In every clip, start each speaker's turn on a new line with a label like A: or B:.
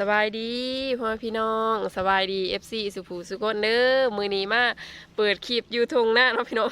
A: สบายดีพ่อพี่น้องสบายดี FC สุภูสุกนเด้อมือนี้มาเปิดคลิปอยูทงหน้าเนาะพี่น้อง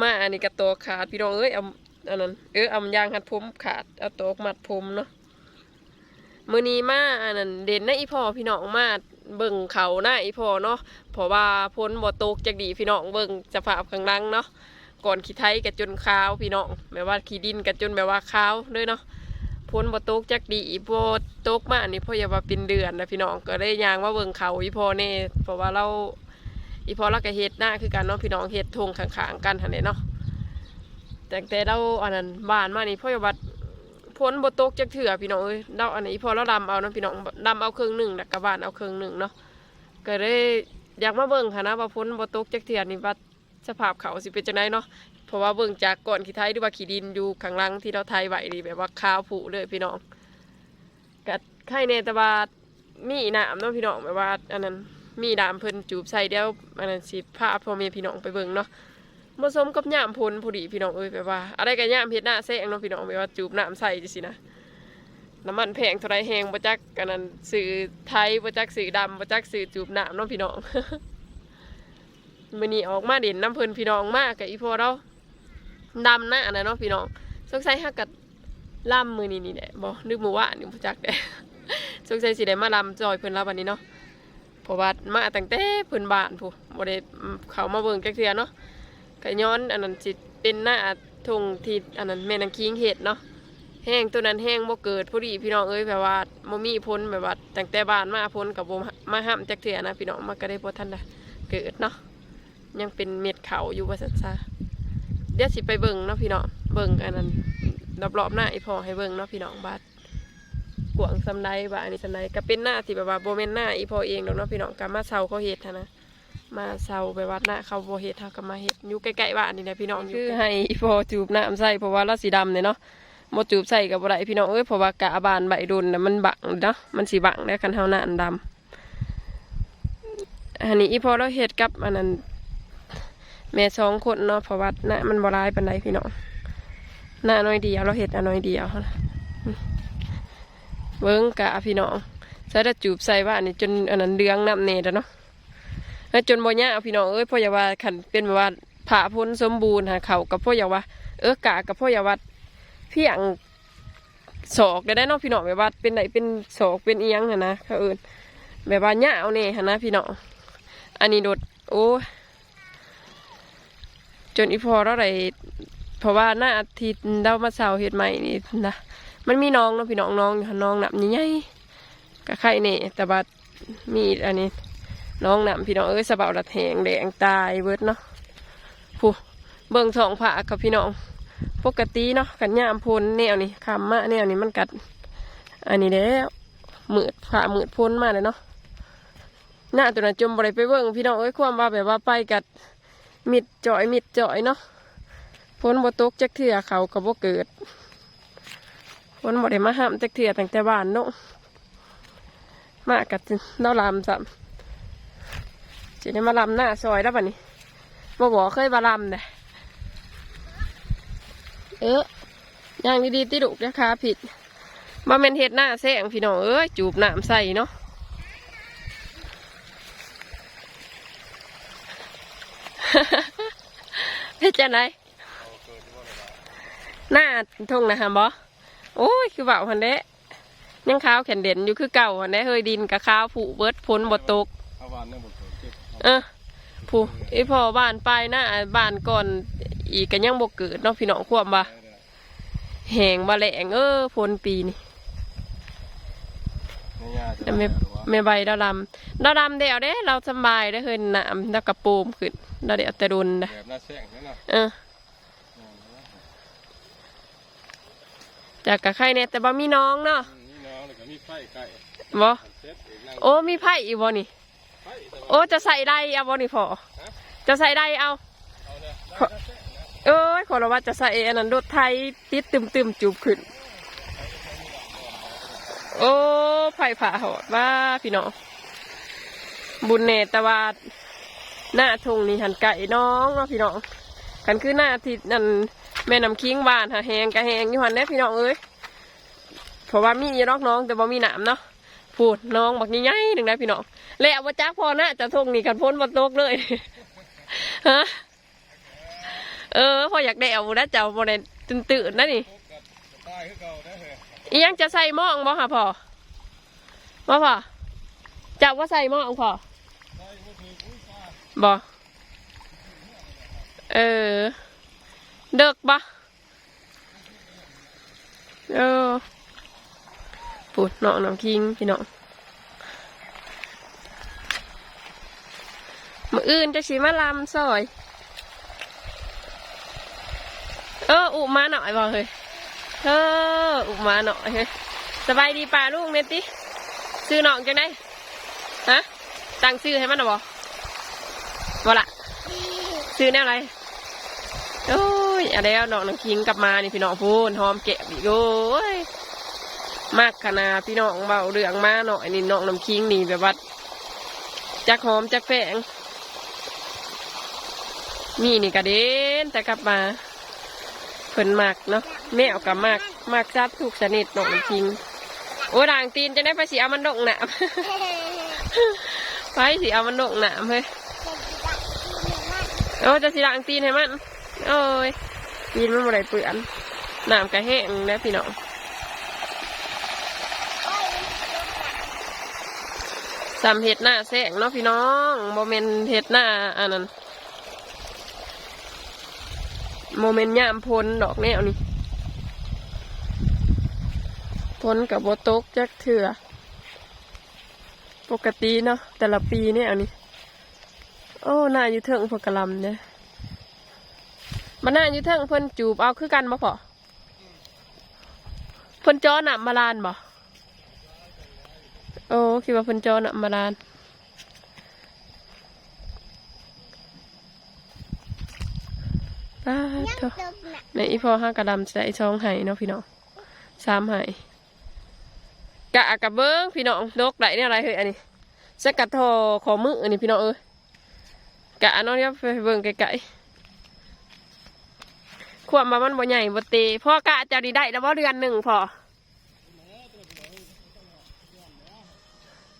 A: มาอันนี้กระโตกขาดพี่น้องเอ้ยเอาอันนั้นเออเอายางหัดผมขาดเอาโตกมัดผมเนาะมือนี้มาอันนั้นเด่นนะอีพ่อพี่น้องมาเบิ่งเขาหน้าอีพ่อเนาะเพราะว่าพ้นบ่ตกจากดีพี่น้องเบิ่งสภาพข้างล่างเนาะก่อนขี้ไทยกับจนขาวพี่น้องแบบว่าขี้ดินกับจนแบบว่าขาวเลยเนาะ พ้นบ่ตกจักดีอีพอตกมาอันนี้พ่ออย่าว่าเป็นเดือนนะพี่น้องก็ได้ยางว่าเบิ่งเขาอีพอแน่เพราะว่าเราอีพอเราก็เฮ็ดหน้าคือกันเนาะพี่น้องเฮ็ดทงข้างๆกันหั่นแหละเนาะแต่แต่เราอันนั้นบ้านมานี่พ่ออย่าว่าพ้นบ่ตกจักเถื่อพี่น้องเอ้ยเราอันนี้อีพอเราดำเอาเนาะพี่น้องดำเอาครึ่งหนึ่งแล้วก็บ้านเอาครึ่งหนึ่งเนาะก็ได้อยากมาเบิ่งค่ะนะว่าพ้นบ่ตกจักเถื่อนี่ว่าสภาพเขาสิเป็นจังไดเนาะ เพราะว่าเบิ่งจากก่อนขี้ไทยหรือว่าขี้ดินอยู่ข้างล่างที่เราไทยไหว้นี่แบบว่าขาวผุเลยพี่น้องกัดไข่เนตว่ามีน้ำเนาะพี่น้องแบบว่า อันนั้นมีน้ำเพิ่นจูบใส่เดียวอันนั้นสิพาพ่อแม่พี่น้องไปเบิ่งเนาะผสมกับย่ามพลพอดีพี่น้องเอ้ยแบบว่า อะไรกับย่ามเฮ็ดหน้าแซงเนาะพี่น้องแบบว่าจูบน้ำใส่จังซี่นะน้ำมันแพงเท่าไรแหงบ่จักกันนั้นสื่อไทยบ่จักสื่อดำบ่จักสื่อจูบน้ำเนาะพี่น้องมื้อนี้ออกมาเด่นน้ำเพิ่นพี่น้องมากกับอีพอเรา ดำหน้านะเนาะพี่น้องสงสัยฮักกัดล่ำมือนี่นี่แหละบอกนึกหมูว่านี่ผู้จักแดสงสัยสิได้มาลำจอยเพิ่นรับวันนี้เนาะเพราะว่ามาตั้งแต่เพิ่นบ้านผู้บ่ได้เขามาเบิ่งจักเทือเนาะก็ย้อนอันนั้นสิเป็นหน้าทงที่อันนั้นแม่นางคิงเฮ็ดเนาะแห้งตัวนั้นแห้งบ่เกิดพอดีพี่น้องเอ้ยแบบว่าบ่มีพ้นแบบว่าตั้งแต่บ้านมาพ้นกับบ่มาห้ามจักเทื่อนะพี่น้องมาก็ได้บ่ทันได้เกิดเนาะยังเป็นเม็ดเขาอยู่ว่าซั่นซะ เดี๋ยวสิไปเบิ่งเนาะพี่น้องเบิ่งอันนั้นรอบๆหน้าอีพอให้เบิ่งเนาะพี่น้องบาดกวางสำไดบาอันนี้สำไดก็เป็นหน้าที่แบบว่าโบเมนหน้าอีพอเองดอกเนาะพี่น้องก็มาเซาเขาเฮ็ดนะมาเซาไปวัดหน้าเขาโบเฮ็ดเฮาก็มาเฮ็ดอยู่ใกล้ๆบ้านนี่แหละพี่น้องคือให้อีพอจูบหน้ำใส่เพราะว่าเราสีดำเนี่ยเนาะบ่จูบใส่กับบ่ได้พี่น้องเอ้ยเพราะว่ากะบานใบดุนน่ะมันบังเนาะมันสิบังได้คันเฮาหน้าอันดำอันนี้อีพอเราเฮ็ดกับอันนั้น แม่สองคนเนาะเพราะว่าหน้ามันบรายปันใดพี่น้องหน้าน้อยเดียวเราเห็ดอันน้อยเดียวเบิ้งกะพี่น้องใส่ได้จูบใส่ว่าอันนี้จนอันนั้นเดืองน้ำเนตแล้วเนาะแล้วจนบ่ยากพี่น้องเอ้ยพ่อย่าว่าขันเป็นแบบว่าผ่าพ้นสมบูรณ์หาเขากับพ่อย่าว่าเออกะกับพ่อย่าว่าเพียงศอกได้ได้เนาะพี่น้องแบบว่าเป็นไหนเป็นศอกเป็นเอียงหั้นะเขาเอินแบบว่าหญ้าเอาเน่หั้นะพี่น้องอันนี้โดดโอ้ นอีพอเราได้เพราะว่าหน้าอาทิตย์เรามาเสาเห็ดใหม่นี่นะมันมีน้องเนาะพี่น้องน้องอยู่ค่ะน้องหนับใหญ่ๆก็ไข่เนี่ยแต่บัดมีอันนี้ น้องหนับพี่น้องเอ้ยสะเบาละแหงแดงตายเบิร์ดเนาะผู้เบิ่งสองผากับพี่น้อง ปกติเนาะกันยามพลแนวนี้คำมาแนวนี้มันกัด อันนี้แล้วมืดผ่ามืดพ้นมาเลยเนาะหน้าตัวนั้นจมบริไปเบิ่งพี่น้องเอ้ยความว่าแบบว่าไปกัด มิดจ่อยมิดจ่อยเนาะฝนบ่ตกจักเถื่อเขาก็บ่เกิดฝนบ่ได้มาห้ามจักเถื่อตั้งแต่บ้านเนาะมากัดเนาลามซ้ำจะได้มาลำหน้าซอยแล้วบัดนี้บ่บอกเคยมาลำเด้เออย่างดีๆติดุกนะคะผิดมาเมนเฮ็ดหน้าแซงพี่น้องเอ้ยจูบน้ำใส่เนาะ เฮ็ดจังไดหน้าทงนะฮะบอโอ้ย คือเบาหันเด้ยังขาวแขนเด่นอยู่คือเก่าหันเด้เฮยดินกับขาวผูเบิดพ้นบ่ตก
B: เอาวานเนี่ยหมดเลยเก็บ
A: เออผู้ไอพ่อบ้านปลายหน้าบ้านก่อนอีกกันยังบ่เกิดเนาะพี่น้องควบบ่แหงบ่แหลงเออพ้นปีนี่แต่ไม่ ไม่ใบดาวดำดาวดำเดียวเด้เราสำบายได้เฮินน้ำแล้วกระปูมขึ้นเราเดี๋ยวแต่รุนนะ
B: แบบหน้าแซงนั่นน่ะ
A: เออจากกะไข่เนี่ยแต่บ่มีน้องเนาะ
B: นี่น้องแล้วก็มีไฟไก่
A: บ่
B: เซ็ตเองนั่ง
A: โอ้มีไผ่อีกบ่นี่
B: ไฟแต่ว่า
A: โอ้จะใส่ได้เอาบ่นี่พอจะใส่ได้เอา
B: เอาเนี่ย
A: เอ้ยขอเราว่าจะใส่อันนั้นรถไทยติดตึมตึมๆจูบขึ้น โอ้ไผ่ผ่าหอดว่าพี่น้องบุญเนตรวาดหน้าทงนี่หันไก่น้องเนาะพี่น้องกันคือหน้าที่นั่นแม่น้ำคิงบานหาแหงกะแหงอยู่หันเด้พี่น้องเอ้ยเพราะว่ามีอยู่นอกน้องแต่บ่มีหนามเนาะพูดน้องบักใหญ่ๆหนึ่งนะพี่น้องแล้วว่าจักพอนะจะทงนี่กันพ้นบนโต๊ะเลยฮะเออพออยากได้เอานะเจ้าบ่ได้ตื่นๆนะนี่
B: ตายคือเก่าได้เหร อี
A: ยังจะใส่หม้องบ่ค่ะพ่อบ่พ่อจะว่าใส่หม้องพ่อ
B: ตายก็คือ
A: บ่เออ เด็กบ่เออปูดเนาะน้ำคิงพี่น้องมืออื่นจะสีมาลำซอย เอออุมาหน่อยบ่เฮ้ย เอออุมาหน่อยสบายดีป่าลูกเนตติซื้อหนองจังได้ฮะตั้งซื้อให้มันหรอบ่บ่ละซื้อแนวอะไรโอ้ยอะไรเอาน้องน้ำคิงกลับมานี่พี่น้องพูนหอมแกะอีกโอ้ยมากขนาดพี่น้องเบาเรืองมาหน่อยนี่น้องน้ำคิงนี่แบบว่าจักหอมจักแฝงนี่นี่กระเด็นแต่กลับมา พิ่นมากเนาะแมวกับมากมากจัดทุกชนิดน้องน้ำคิง โอ้ด่างตีนจะได้ไปสีเอามันดงหนามไปสีเอามันดงหนามเฮ้ยโอ้จะสีด่างตีนให้มัน โอ้ยตีนมันบ่ได้เปื่อนหนามกระแห้งนะพี่น้องสำเห็ดหน้าแสงเนาะพี่น้องโมเมนเห็ดหน้าอันนั้น โมเมนต์ย่ามพ้นดอกแนวนี่พ้นกับโบตกจักเถื่อ ปกติเนาะแต่ละปีเนี่ยอันนี้ โอ้หน้าอยู่เทิงพกลำเนี่ยมาหน้าอยู่เทิงเพิ่นจูบเอาคือกันบ่พอเพิ่นจอหนับมาลานบ่โอ้คิดว่าเพิ่นจอหนับมาลาน ป้าดเถอะในอีพอห้ากระดำใส่ช่องไห้เนาะพี่น้องสามไห้กะกะเบิ้งพี่น้องดกไหลเนี่ยอะไรเฮ้ยอันนี้สกัดทอขอมืออันนี้พี่น้องเอ้ยกะน้องเนี่ยไปเบิ้งไกลๆขวบมามันบ่ใหญ่บ่เตพ่อกะจะดีได้แล้วว่าเดือนหนึ่งพอ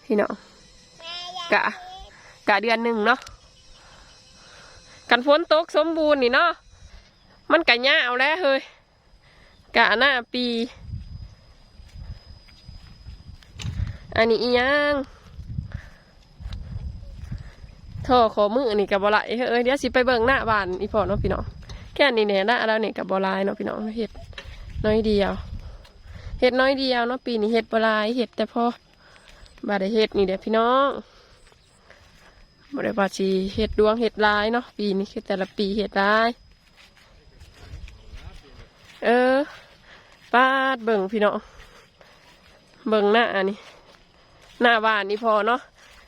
A: พี่น้องกะกะเดือนหนึ่งเนาะกันฝนตกสมบูรณ์นี่เนาะ มันกะยาวแล้วเฮ้ยกะหน้าปี อันนี้อียังท่อขอมือนี่กับบอลายเอ้ยเดี๋ยวสิไปเบิ่งหน้าบ้านอีพอเนาะพี่น้องแค่นี้เนี่ยหน้าแล้วเนี่ยกับบอลายเนาะพี่น้องเห็ดน้อยเดียวเห็ดน้อยเดียวเนาะปีนี้เห็ดบอลายเห็ดแต่พอบาดเห็ดนี่เดี๋ยวพี่น้องบาได้บาชีเห็ดดวงเห็ดลายเนาะปีนี้คือแต่ละปีเห็ดลาย เออปาดเบิ่งพี่เน้องเบิ่งหน้านี่หน้าบ้านอีพอเนาะ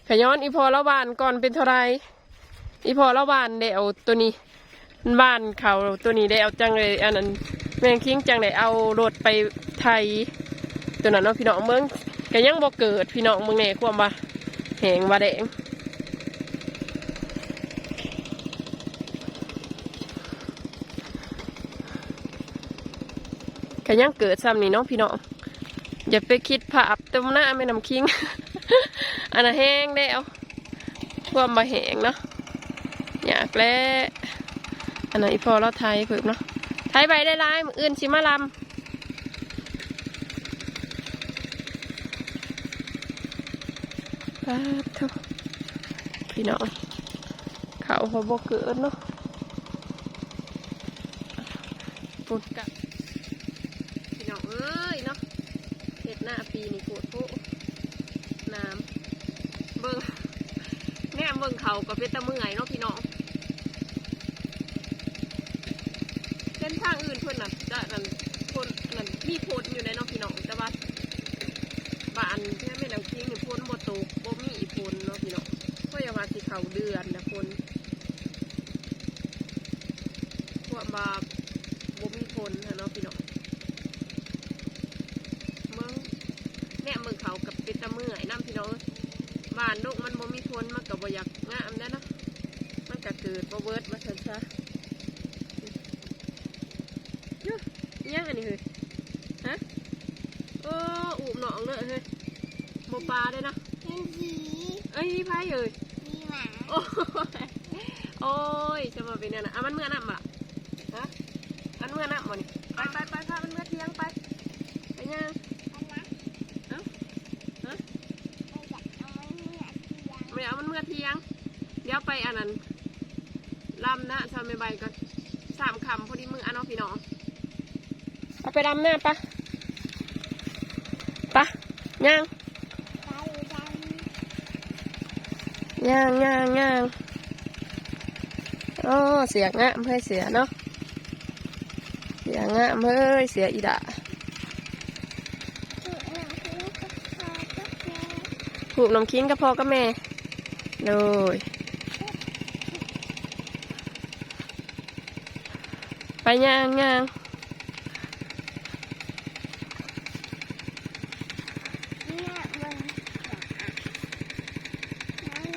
A: ขย้อนอีพอละบ้านก่อนเป็นเท่าไรอีพอละบ้านเดเอาตัวนี้บ้านเขาตัวนี้ได้เอาจังเลยอันนั้นแมงคิงจังเลยเอารถไปไทยตัวนั้นเนาะพี่น้องเมืองก็ยังบ่เกิดพี่น้องเมืองเนี่ยความว่าแหงว่าแดง ก็ยังเกิดซ้ำนี่เนาะพี่น้องอย่าไปคิดภาพตรงหน้าไม่นำคิง อันนั้นแห้งแล้วท่วมมาแห้งเนาะอยากแล้วอันนั้นอีพอเราไทยเพิ่มเนาะไทยใบได้ร้ายมืออื่นชิมาลำปาดเถอะพี่น้องเขาพอบกเกิดเนาะปุ่นกับพี่น้องเอ้ยเนาะ เห็ดหน้าปีนี่ปวดโพน้ำเบิ่งแน่เบิ่งเขาก็เป็นตะเมื่อยเนาะพี่น้องเส้นทางอื่นเพื่อนน่ะจะนั่นคนนั่นมีพ้นอยู่ในเนาะพี่น้องแต่ว่าบ้านแค่แม่น้ำคิงนี่พ้นบ่ตกบ่มีอีพ้นเนาะพี่น้องเพราะอย่าว่าสิ เขาเดือนนะพ้นพวกมาบ่มีพ้นนะเนาะพี่น้องเมืองแน่เมืองเขากับเป็นตะเมื่อยน้ำพี่น้องบ้านลูกมันบ่มีพ้นมันก็บ่อยากงามได้อเนาะมันก็เกิดบ่เบิดมาสันซะเฮ้ยอิหยังอันนี้เฮ้ยฮะโอ้อูบหนองเลยเฮ้ยบ่ปลาด้วยนะ
C: เป็นสี
A: เอ้ยพายเอ้ย
C: มีหมา
A: โอ้ยโอ้ยจะมาเป็นเนี่ยนะอะมันเมื่อน้ำบ่ะฮะมันเมื่อน้ำบ่นี่ไปไปไปพามันเมื่อเที่ยงไปไปย่าง
C: อันนะ
A: เอ้าฮะ
C: ไม่เอามันเหนือทียง
A: ไม่เอามันเมื่อเที่ยง เดี๋ยวไปอันนั้นลำนะชาวไม่ใบก่อนสามคำพอดีมืออันเอาพี่น้องเอาไปลำหน้าปะย่าง
C: ไปดัน
A: ย่างย่างย่างโอ้เสียงะเพื่อเสียเนาะเสียงะเพื่อเสียอีดะผูกนมคิงกับพ่อกับแม่เลยไปย่างย่าง
C: แม่เบิ่งหยา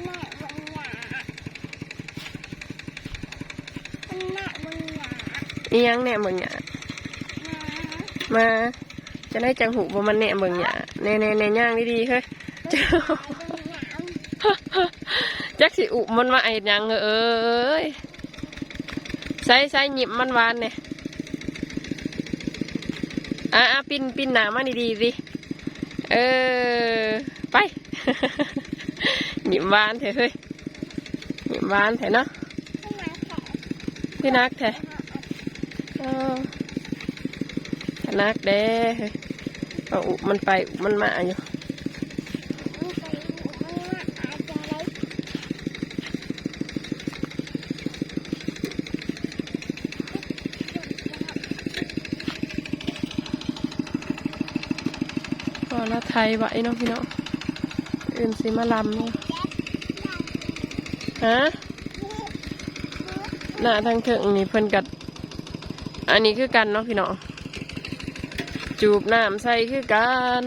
C: แม่เบิ่งหยาแม่เบิ่งหยา
A: อีห ยังแน่เบิ่งหยา
C: หมา
A: มาจะได้จังหูบ่มันแน่เบิ่งหยาแน่แน่แน่ย่างดีๆเฮ้ย
C: เบิ่งหยา
A: จักสิอุมันมาไอ้ยังเอ้ยใส่ใส่หยิบมันหวานเนี่ยอะปิ้นปิ้นหนามาดีๆสิเออไปหยิบหวานเถอะเฮ้ยหยิบหวานเถอะเนาะพี่นักเถอะ นักเด้เอาอุมันไปอุมันมาอยู่
C: นนมาอาจจะได้
A: พอล้วไทยไว้เนาะพี่เนาะอื่นสิมาลำเนาะฮะหน้าทางเถิงนี่เพิ่นกัด อันนี้คือกันเนาะพี่เนาะจูบน้ำใส่คือกัน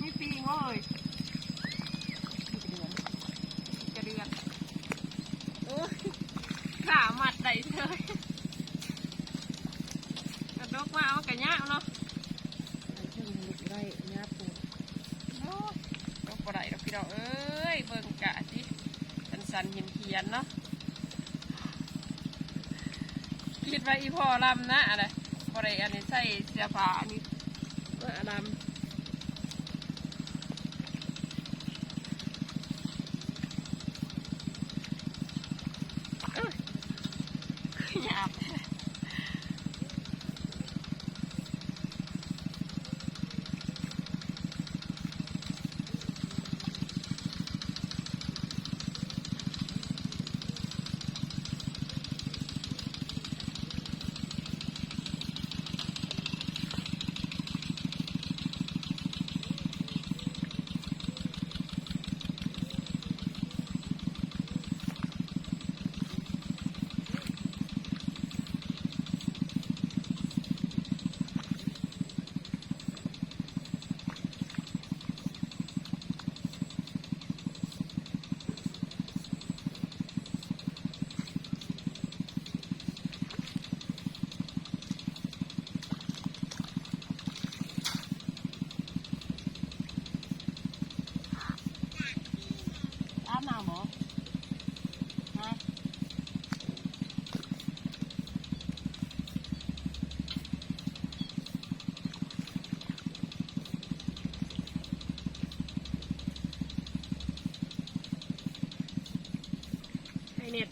A: มีปีงเลยกระเดือนโอ้ยขาหมัดได้เลยกระดกมาเอากระยะเนาะ
D: ได้ญาติปู
A: โอ้ยดกบ่ได้ดอกพี่น้องเอ้ยเบิ่งกะสิ สันเหียนเขียนเนาะคิดว่าอีพ่อลำนะอะไรอะไรอันนี้ใส่เสื้อผ้าอันนี้เออลำ หยาบอาบน้ำเหรอฮะ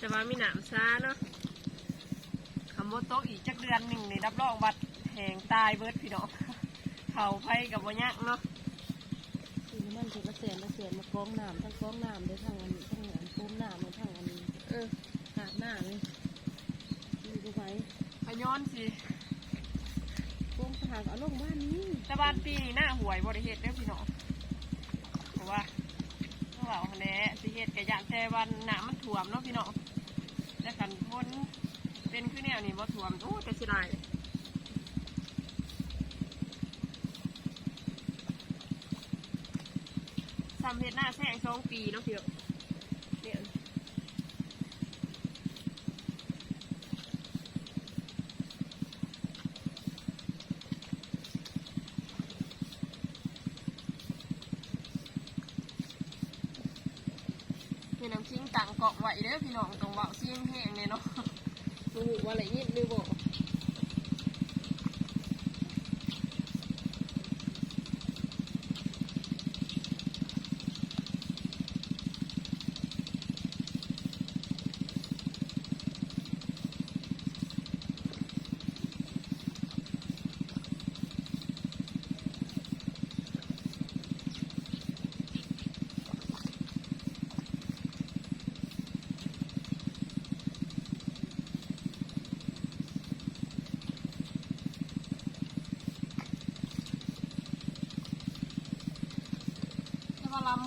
A: ไอเน็ตจะมามีหนามซาเนาะคำว่าโต๊ะอีกจักเดือนหนึ่งนี่รับรองบัตรแหงตายเบิดพี่น้องเขาไฟกับวันยักเนาะ
D: คือน้ำมันถูกกระเสียนกระเสียนมากองน้ำทั้งกองน้ำเลยทั้งอันทั้งอันปูมน้ำเลยทั้งอัน
A: เออ
D: หาดหน้าเลยมีดูไหม
A: พย้อนสิ
D: ปูมสหากเอาลงบ้านนี้
A: แต่บ้านปีนี้หน้าหวยบริเหตุเด้อพี่น้องเพราะว่าเพราะว่าแหน่สิเหตุกะยานแต่วันหนามันถ่วมเนาะพี่น้อง ขันพ้นเป็นคือแนวนี้บ่ท่วมโอ้แต่สิได้สำเร็จหน้าแซงสองปีเนาะพี่น้องเนี่ย พี่น้ำคิงต่างเกาะไหวเด้อพี่น้องต้องเบาเสียงแห้งเลยเนาะมูหูว่าอะไรยินหรือบอก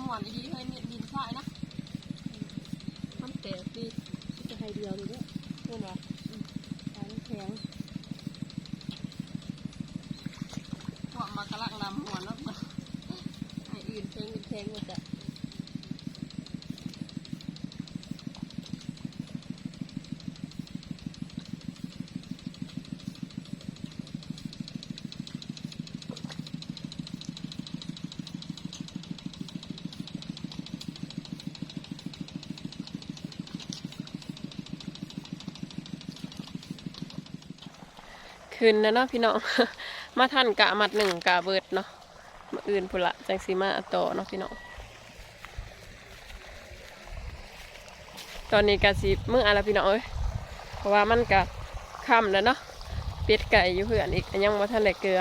A: หมวนดีๆเคยมีดินทรายนะมันแตกดี
D: จะให้เดียวเลยเนี่ย
A: เห็นไหม
D: ตายน้ำแข็ง
A: พวกมากระลักลำหมวนแล้วไอ้อื่น
D: แข็งเป็นแข็งหมดอะ
A: คืนนะเนาะพี่น้องมาทันกะมัดหนึ่งกะเบิดเนาะมาอื่นพุ่นละจังสีมาต่อเนาะพี่น้องตอนนี้กะสิมื้ออะไรพี่น้องเอ้ยเพราะว่ามันกะค่ำแล้วเนาะเป็ดไก่อยู่เพื่อนอีกยังมาทันได้เกลือ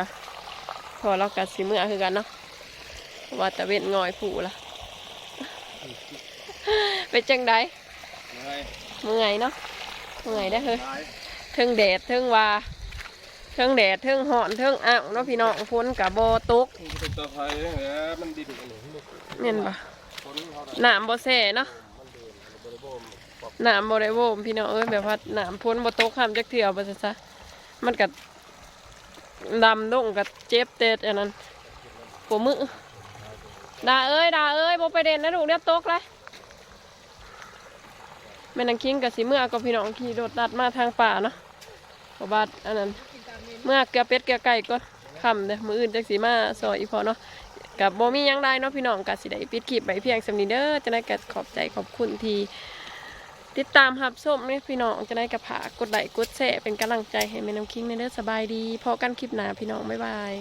A: พอเรากะสิมื้อคือกันเนาะเพราะว่าตะเวนงอยผูละเป็นจังได
B: เหนื่อย
A: เมื่อยเนาะเมื่อยได้อเฮ้ย
B: ตาย
A: เทิงแดดเทิงว่า เทิงแดดเทิงหอนเทิงอ่างเนาะพี่น้องฝนกับโบตก
B: มันเป็นตะไคร้เนี่ยมันดินกันหนึ่ง
A: เห็นปะ
B: คนเขาได้
A: น้ำบ่แส่เนาะ
B: มันเดินบริโภคปรับ
A: น้ำบ่ได้โวมพี่น้องเอ้ยแบบว่าน้ำฝนบ่ตกห้ามจักเที่ยวบ่ซะซะมันก็ดำดงกับเจ็บเต็ดอันนั้นปวดมือดาเอ้ยดาเอ้ยบ่ไปเด่นนะลูกเดี๋ยวตกเลยแม่นางคิงกับสิเมื่อก็พี่น้องขี่รถตัดมาทางป่าเนาะเพราะบาดอันนั้น เมื่อเกลือเป็ดเกลือไก่ก็คำเด้อมืออื่นจักสีมาซอยอีพอเนาะกับโบมียังได้เนาะพี่น้องกับสิได้ปิดคลิปไปเพียงสำนีเด้อจะได้กับขอบใจขอบคุณทีติดตามหับส้มเนี่ยพี่น้องจะได้กับผากกดไลค์กดแชร์เป็นกำลังใจให้แม่น้ำคิงในเด้อสบายดีพอกันคลิปหน้าพี่น้องบ๊ายบาย